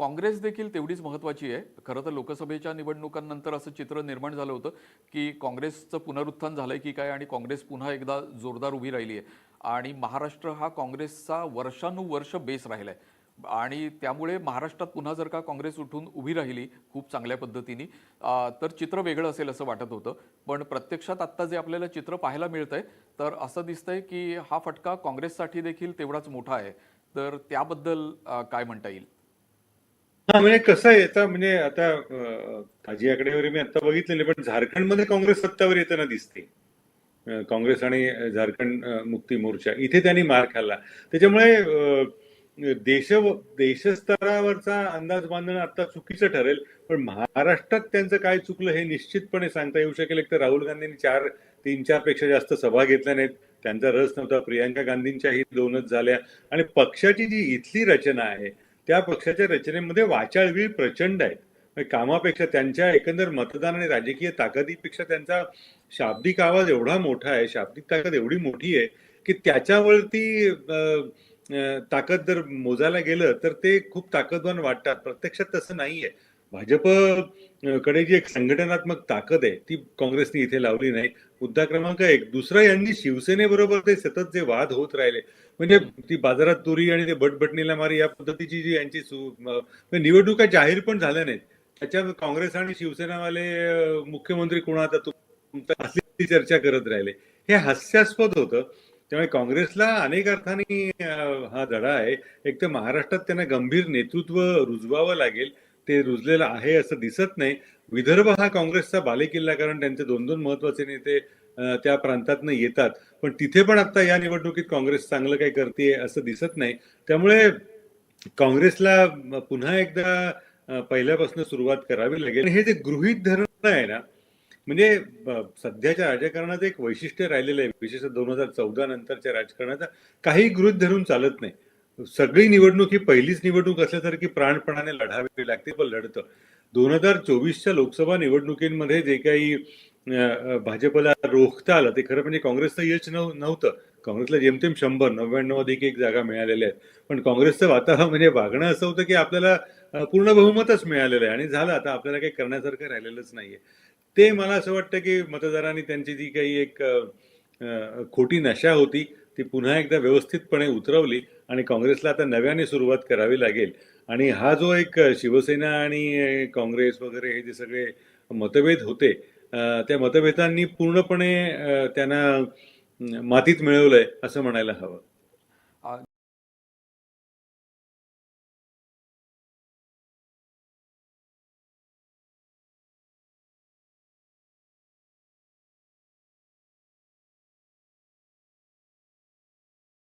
काँग्रेस देखील तेवढीच महत्त्वाची आहे. खरं तर लोकसभेच्या निवडणुकांनंतर असं चित्र निर्माण झालं होतं की काँग्रेसचं पुनरुत्थान झालंय की काय आणि काँग्रेस पुन्हा एकदा जोरदार उभी राहिली आहे. आणि महाराष्ट्र हा काँग्रेसचा वर्षानुवर्ष बेस राहिला आहे आणि त्यामुळे महाराष्ट्रात पुन्हा जर का काँग्रेस उठून उभी राहिली खूप चांगल्या पद्धतीने तर चित्र वेगळं असेल असं वाटत होतं. पण प्रत्यक्षात आत्ता जे आपल्याला चित्र पाहायला मिळतंय तर असं दिसतंय की हा फटका काँग्रेससाठी देखील तेवढाच मोठा आहे. तर त्याबद्दल काय म्हणता येईल? हा म्हणजे कसं आहे आता म्हणजे आता अं, ताजी आकडेवारी मी आता बघितलेली पण झारखंडमध्ये काँग्रेस सत्तावर येताना दिसते. अं, काँग्रेस आणि झारखंड अं, मुक्ती मोर्चा इथे त्यांनी मार खाल्ला. त्याच्यामुळे अं, देश देशस्तरावरचा अंदाज बांधणं आता चुकीचं ठरेल पण महाराष्ट्रात त्यांचं काय चुकलं हे निश्चितपणे सांगता येऊ शकेल. एक तर राहुल गांधींनी चार तीन चारपेक्षा जास्त सभा घेतल्या नाहीत. त्यांचा रस नव्हता. प्रियांका गांधींच्याही दोनच झाल्या. आणि पक्षाची जी इथली रचना आहे त्या पक्षाच्या रचनेमध्ये वाचाळवीळ प्रचंड आहे म्हणजे कामापेक्षा त्यांच्या एकंदर मतदान आणि राजकीय ताकदीपेक्षा त्यांचा शाब्दिक आवाज एवढा मोठा आहे शाब्दिक ताकद एवढी मोठी आहे की त्याच्यावरती ताकद जर मोजायला गेलं तर ते खूप ताकदवान वाटतात. प्रत्यक्षात तसं नाहीये. भाजपकडे जी एक संघटनात्मक ताकद आहे ती काँग्रेसने इथे लावली नाही. मुद्दा क्रमांक एक दुसरा यांनी शिवसेनेबरोबर ते सतत जे वाद होत राहिले म्हणजे ती बाजारात तुरी आणि ते बटबटणीला मारी या पद्धतीची जी यांची म्हणजे निवडणुका जाहीर पण झाल्या नाहीत. त्याच्यात काँग्रेस आणि शिवसेनावाले मुख्यमंत्री कोण आता तुमची चर्चा करत राहिले. हे हास्यास्पद होतं. त्यामुळे काँग्रेसला अनेक अर्थाने हा धडा आहे. एक तर महाराष्ट्रात त्यांना गंभीर नेतृत्व रुजवावं लागेल. ते रुजलेलं आहे असं दिसत नाही. विदर्भ हा काँग्रेसचा बालेकिल्ला कारण त्यांचे दोन दोन महत्त्वाचे नेते त्या प्रांतातनं येतात. पण तिथे पण आता या निवडणुकीत काँग्रेस चांगलं काही करते असं दिसत नाही. त्यामुळे काँग्रेसला पुन्हा एकदा पहिल्यापासून सुरुवात करावी लागेल. हे जे गृहित धरण आहे ना म्हणजे सध्याच्या राजकारणाचं एक वैशिष्ट्य राहिलेलं आहे. विशेषतः दोन हजार चौदा नंतरच्या राजकारणाचं काही गृहित धरून चालत नाही. सगळी निवडणूक ही पहिलीच निवडणूक असल्यासारखी प्राणपणाने लढावी लागते पण लढतं. दोन हजार चोवीसच्या लोकसभा निवडणुकीमध्ये जे काही भाजपला रोखता आलं ते खरं म्हणजे काँग्रेसचं यश नव्हतं. काँग्रेसला जेमतेम शंभर नव्याण्णव अधिक एक जागा मिळालेल्या आहेत. पण काँग्रेसचं वातावरण म्हणजे वागणं असं होतं की आपल्याला पूर्ण बहुमतच मिळालेलं आहे आणि झालं आता आपल्याला काही करण्यासारखं राहिलेलंच नाहीये. ते मला असं वाटतं की मतदारांनी त्यांची जी काही एक खोटी नशा होती ती पुन्हा एकदा व्यवस्थितपणे उतरवली आणि काँग्रेसला आता नव्याने सुरुवात करावी लागेल. आणि हा जो एक शिवसेना आणि काँग्रेस वगैरे हे जे सगळे मतभेद होते त्या मतभेदांनी पूर्णपणे त्यांना मातीत मिळवलंय असं म्हणायला हवं.